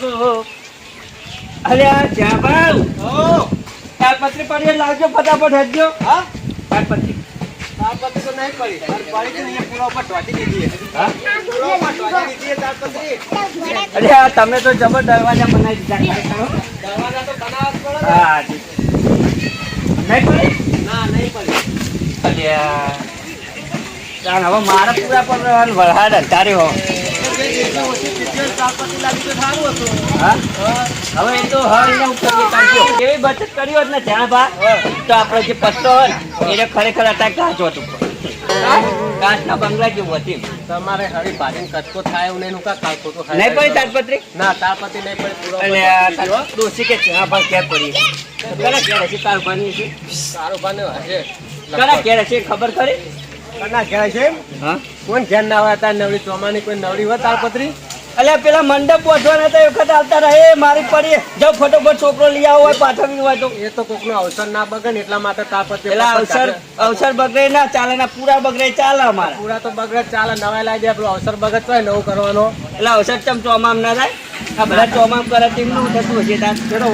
Go અલ્યા જાબાઉ ઓ તારપત્રી પડી ફટાફટ હટજો હા તારપત્રી તારપત્રી તો નહીં પડી પડી છે અહીંયા પૂરા ઉપર ઢોટી દીધી હા પૂરા ઉપર ઢોટી દીધી છે તારપત્રી. અલ્યા તમે તો જબર દરવાજા બનાવી દીધા દરવાજા હા નહીં પડી ના નહીં હવે મારા પૂરા રહેવાનું વરસાદ અંધારે હો હવે એ તો હવે ઉપર બચત કરી હોત ને ત્યાં બા તો આપણો જે પત્તો હોય એને ખરેખર અત્યારે કાચ હતું કાચના બંગલા જેવું હતી તમારે હરી ભાજીને કચકો થાય એવું નહીં કા કાં ખાવ નહીં પડી તાજપત્રી? ના તારપત્રી નહીં પડી. તાર ડોસી કે ભાઈ ક્યાં પડી કરા ક્યારે છે તાર છે? સારું બને હશે. કરા ક્યારે છે ખબર ખરી? કના ઘેર છે હા. કોણ ઘેર ના હોય તાર ચોમાની કોઈ નવરી હોય તારપત્રી અલ્યા પેલા મંડપ પહોંચવાના હતા એ વખત આવતા રહે મારી પડી. જો ફટોફટ છોકરો લઈ આવો હોય પાછળ હોય તો. એ તો કોકનો અવસર ના બગડે એટલા માટે તારપત્રી પેલા અવસર અવસર બગડે ના ચાલે ના પૂરા બગડે ચાલે અમારા. પૂરા તો બગડે ચાલે નવા લાવી દે પેલો અવસર બગડતો હોય નવું કરવાનો. એટલે અવસર ચમ ચોમામ ના થાય આ બધા ચોમામ કરે તેમનું થતું હશે. તાર પેલો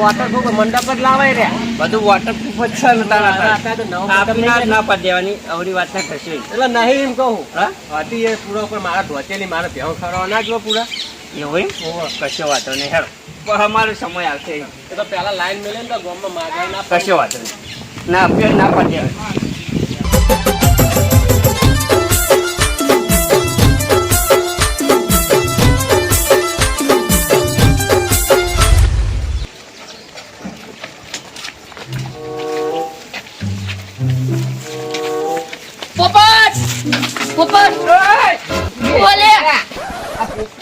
મંડપ જ લાવાય રે બધું વોટરપ્રૂફ જ છે ને તારા અત્યારે તો નવું આપની મંડપ ના ના? પાડ દેવાની અવળી વાત ના થશે. એટલે નહીં એમ કહું. હા? હતી એ પૂરા ઉપર મારા ઢોચેલી મારે ભેહું ખરવા ના જો પૂરા. એવું એમ? કશો વાંધો નહીં હેડો. પણ અમારો સમય આવશે. એ તો પેલા લાઈન મળે ને તો ગામમાં માગવા ના. કશો વાંધો નહીં. ના ના પાડ દેવાની પોપટ બોલે.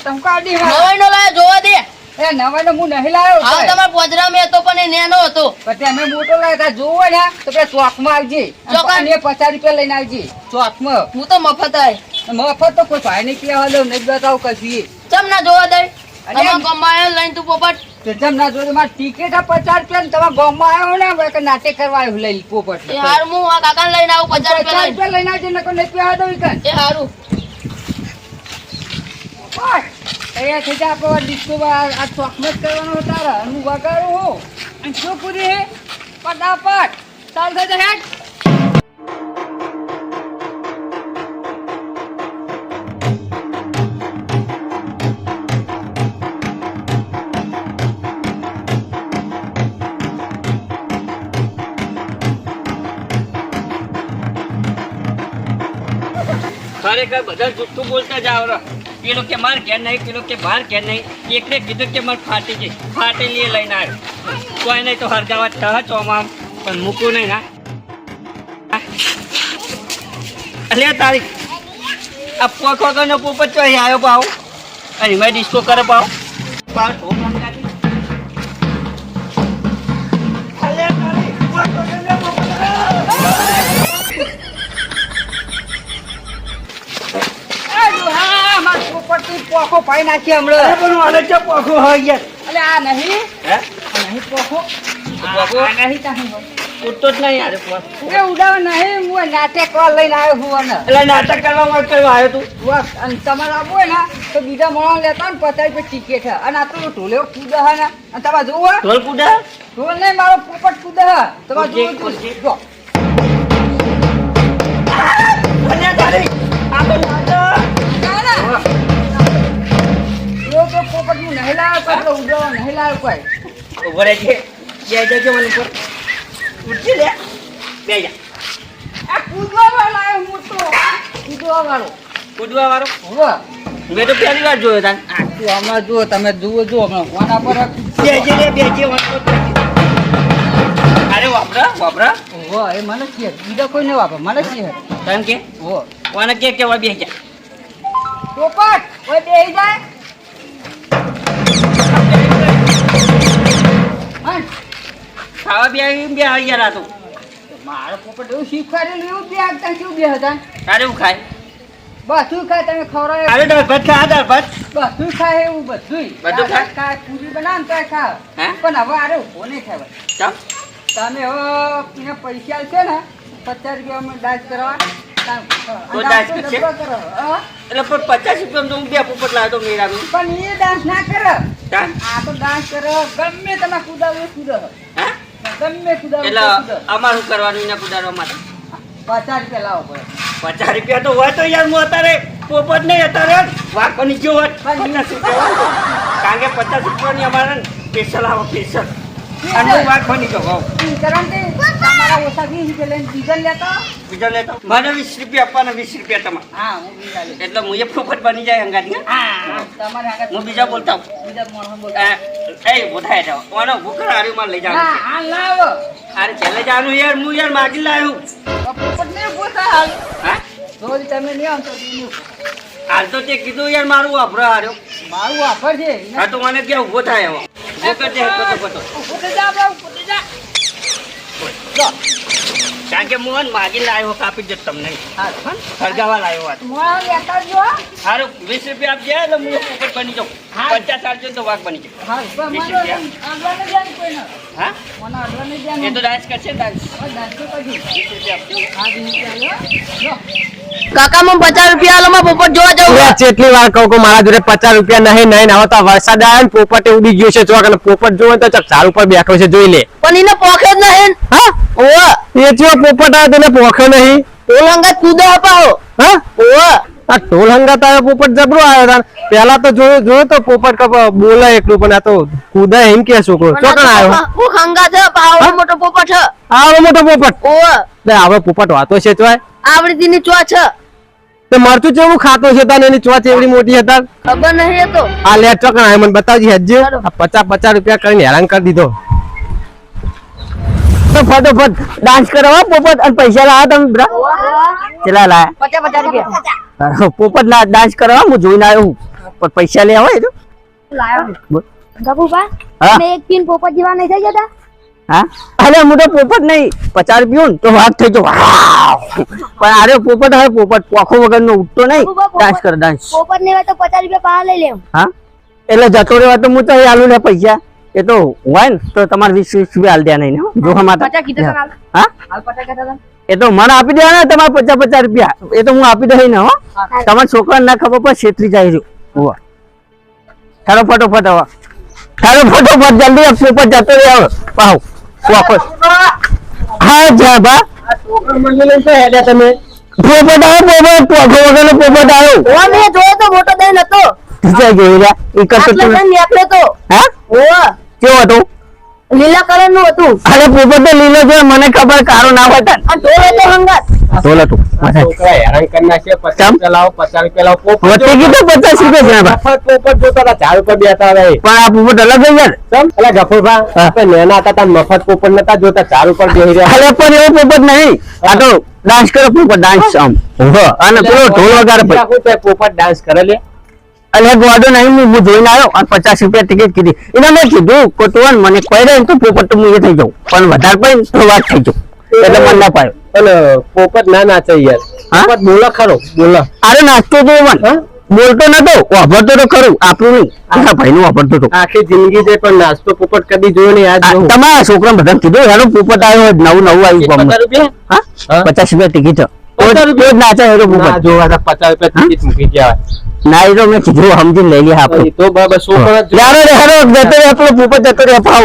નવાઈ નો લાયો જોવા દે. એ નવાનો હું નહીં લાવ્યો હા. તમારા પોજરામાં હતો પણ એ નેનો હતો. પણ તમે મોટો લાવ્યા જોવો ને તો પેલા ચોકમાં આવજે ચોક અને પચાસ રૂપિયા લઈને આવજે ચોકમાં હું તો મફત આય. મફત તો કોઈ ભાઈ ને કહેવા દઉં નહીં બતાવું કશું ચમ ના જોવા દે? અરે તમારા ગામમાં આયો લઈને તું પોપટ. તો જેમ ના જોડે મારી ટિકિટ પચાસ રૂપિયા ને તમે ગામમાં આવ્યો ને હવે કે કરવા આવ્યો લઈ પોપટ એ હું આ કાકાને લઈને આવું પચાસ રૂપિયા લઈને. આવજે પીવા એ હારું. બસ. થઈ જાય આપણે ડિસ્કો આ ચોકમાં જ કરવાનો તારે. હું વગાડું હું. અને શું પૂરી હે? ફટાફટ ચાલ થઈ જા હેડ ખરેખર બધા જુઠ્ઠું બોલતા જ આવરો પેલો કે માર ઘેર નહીં, પેલો કે બહાર ઘેર નહીં. એકને કીધું કે મારે ફાટી ગઈ. ફાટેલી લઈને આવ્યો. કોઈ નહીં તો હરગાવા થા ચોમામ. પણ મૂકું નહીં ના. અલે તારી. આ પોખો પોપટ અહીં આવ્યો પાવ અને મેં ડિસ્કો કરે પાવ પાવ પોપટથી પોખો પાઈ નાખી હમણાં. પણ આને ચો પોખો? હોય યાર. એટલે આ નહીં. હે? નહીં પોખો. પોખો? આ નહીં તાહી. ઉઠતો જ નહીં યાર. એ ઉડાવ નહીં હું નાટક કરવા લઈને આવ્યો છું અને. એટલે નાટક કરવા માટે કયો આવ્યો તું? બસ અને તમારે આવવું ને તો બીજા માણસ લેતા ને પચાસ રૂપિયા ટિકિટ અને આ તો ઢોલે કૂદે હે ને. અને તમારે જોવું ઢોલ કુડા ઢોલ નહીં મારો પોપટ કૂદે તમારે કૂદે, જો. કોઈ ઊભો રહેજે. બે જજો મને ઉપર. ઉઠી લે. બે જા. આ કૂદવા વાળો લાવ્યો હું તો કૂદવા વાળો કૂદવા વાળો હોવે. મેં તો પહેલી વાર જોયો તાન. આ તો હમણાં જુઓ તમે જુઓ જુઓ હમણાં કોના પર બેજે બેજે અરે વાપરા વાપરા. હો એ મને કે બીજા કોઈ નહીં વાપરે મને કે તને કે? હો કોને કે કેવા બે જા. પોપટ ઓય બેહી જાય ખાવા બે આવી ગયા મારો પોપટ એવું શીખવાડેલું એવું બે આગતા શું બે હતા? તારે એવું ખાય? બધું ખાય તમે ખવડાવે અરે દાળ ભાત ખા દાળ ભાત. બધું ખાય એવું બધું બધું ખાય? ખાય પૂરી બનાવ તો ખાવ. પણ હવે અરે ઊભો નહીં ખાય ચમ? તમે હવે પૈસા છે ને પચાસ રૂપિયા ડાચ કરવા? એટલે પણ પચાસ રૂપિયા હું બે પોપટ લાવ્યો તો મેળામાં પણ એ ડાન્સ ના કરો. આ તો ડાન્સ કરો. ગમે તમે કુદાવો કુદો હા? ગમે કુદાવો એ એટલે. અમારું કરવાનું એને કુદાડવા માટે. પચાસ રૂપિયા લાવો પડે. પચાસ રૂપિયા તો હોય તો યાર હું અત્યારે પોપટ નહીં અત્યારે બની ગયો હોત. કારણ કે પચાસ રૂપિયાની અમારે સ્પેશિયલ આવો સ્પેશિયલ મને વીસ રૂપિયા આપવાના વીસ રૂપિયા તમારે. એટલે હું એ ફોફટ બની જાય આગળ હું બીજા બોલતા એ એ બોધાય ઓનો ભૂખર હારીમાં લઈ જાવ હા લાવો. અરે છેલ્લે જાનું યાર હું યાર માગી લાવ્યો પોપટ ને પોતા હાલ. હા? રોજ તમે નહીં આમ તો બીજું. હાલ તો તે કીધું યાર મારું વાપરો હાર્યો. મારું વાપર છે. હા તો મને કે ઊભો થાય હવે? ઊભો કરજે પતો પતો પોતે જા આપણે પોતે જા. કારણ કે મોહન માગી લાવ્યો કાપી જ તમને. સળગાવા લાવ્યો જો સારું વીસ રૂપિયા આપજે એટલે હું પોપટ બની જાઉં. પચાસ આપજો તો વાઘ બની જાઉં હા? રૂપિયા. એ તો ડાન્સ કરશે ડાન્સ. કાકા પચાસ આલો પોપટ જોવા જાવ. જેટલી વાર કહું કે મારા જોડે પચાસ રૂપિયા નહીં નહીં હવે વરસાદ આવે ને પોપટે ઉડી ગયો છે. ચોક અને પોપટ જોવે તો ઝાડ ઉપર બેઠો છે જોઈ લે. પણ એને પોખે જ નહીં. હા પોપટા તેને પોખે નહીં. ટોલ હંગાત તું અપાવો. હા? ઓવે આ ટોલ હંગાત આવ્યો પોપટ જબરો આવ્યો તાર. પેલા તો જોયું જોયું તો પોપટ કપ બોલે એકલું પણ આ તો કુદા એમ કે છોકરો. ચોકણ આવ્યો? હું ખંગા છે? મોટો પોપટ છે. આવો મોટો પોપટ? ઓવે લે હવે પોપટ વાતો છે ચોય. આવડી દીની ચો છે. તે મરચું ચેવું ખાતો છે તાને એની ચોચ એવડી મોટી હતા ખબર નહીં તો. આ લે ચોકણ આવ્યો મને બતાવજી હજ્જે આ પચાસ પચાસ રૂપિયા કરીને હેરાન કરી દીધો. તો ફટોફટ ડાન્સ કરવા પોપટ અને પૈસા લાવ્યા તમે કેટલા લાયા? પચાસ પચાસ રૂપિયા. પોપટ ના ડાન્સ કરવા હું જોઈને આવ્યો હું પણ પૈસા લેવા હોય તો. ગપુભા હા. તમે એક પીન પોપટ જેવા નહીં થઈ જતા. હા? અરે હું તો પોપટ નહીં પચાસ રૂપિયો ને તો વાત થઈ ગયો! પણ અરે પોપટ હવે પોપટ પોખો વગર નો ઉઠતો નહીં. પોપટ, પોપટ. ડાન્સ કર ડાન્સ પોપટ ને તો પચાસ રૂપિયા પાવા લઈ લેવું. હા? એટલે જતો રહેવા તો હું તો આલુ ને પૈસા. એ તો હોય ને તો તમારે વીસ વીસ રૂપિયા હાલ દે નહીં. હા હતા. એ તો મને આપી દેવાના તમારે પચાસ પચાસ રૂપિયા. એ તો હું આપી દઈ ને હો. તમારા છોકરા ના ખબર પડે છેતરી જાય છું. હોવે. ચાલો ફટોફટ હવે ઠારો ફટોફટ જલ્દી પોપટ જતો રહે હવે પોપટ હા જા બા. પોપટ આવ્યો પોપટ. પોખો વગરનો પોપટ આવ્યો. મેં જોયો તો મોટો દહીં નતો. જય જોઈ રહ્યા એ કરતો આટલો તું નીકળ્યો તો. હા? ઓવે કેવો હતું? લીલા કલરનું હતું. અરે પોપટ તો લીલો છે મને ખબર કારો ના હોય આ ઢોલ હતો હંગાત ઢોલ હતું. છોકરા હેરાન કરી નાખે પચાસ ચમ? પચાસ રૂપિયા લાવો પોપટ કીધું પચાસ રૂપિયા છે પોપટ જોતા ઝાડ ઉપર બેઠા હતા પણ આ પોપટ અલગ ગફુરભા, આપણે નાના હતા તાર મફત પોપટ નતા જોતા ઝાડ ઉપર બેહી રહ્યા. અરે પણ એવો પોપટ નહીં. આ તો ડાન્સ કરો પોપટ ડાન્સ આમ. અને પેલો ઢોલ વગાડે પોપટ ડાન્સ કરે લે. અલે ગોડો નહીં હું જોઈને આવ્યો અને પચાસ રૂપિયા ટિકિટ કીધી. એને મેં કીધું કે તું મને કોઈ રહે તો પોપટ તો હું એ થઈ જાઉં. પણ વધારે પડે ને તો વાત થઈ જાઉં. એટલે મને ના પાયો અને પોપટ ના નાચે યાર? પોપટ બોલો ખરો. બોલો. અરે નાચતો તો મન બોલતો નતો વાપરતો તો ખરું. આપણું નહીં. આખા ભાઈનું વાપરતો તો. આખી જિંદગી છે પણ નાસ્તો પોપટ કદી જોયો નહીં આજ. તમારા છોકરા બધા કીધું હેરો પોપટ આવ્યો નવું નવું આવ્યું પચાસ રૂપિયા? પચાસ રૂપિયા ટિકિટ પચાસ રોજ નાચે ના પોપટ. જોવા પચાસ રૂપિયા ટિકિટ મૂકી ગયા. ના એ તો મેં કીધું સમજી લઈ લે આપણે. તો બાબા છોકરા જતો રે પેલો પોપટ જતો રે પાવ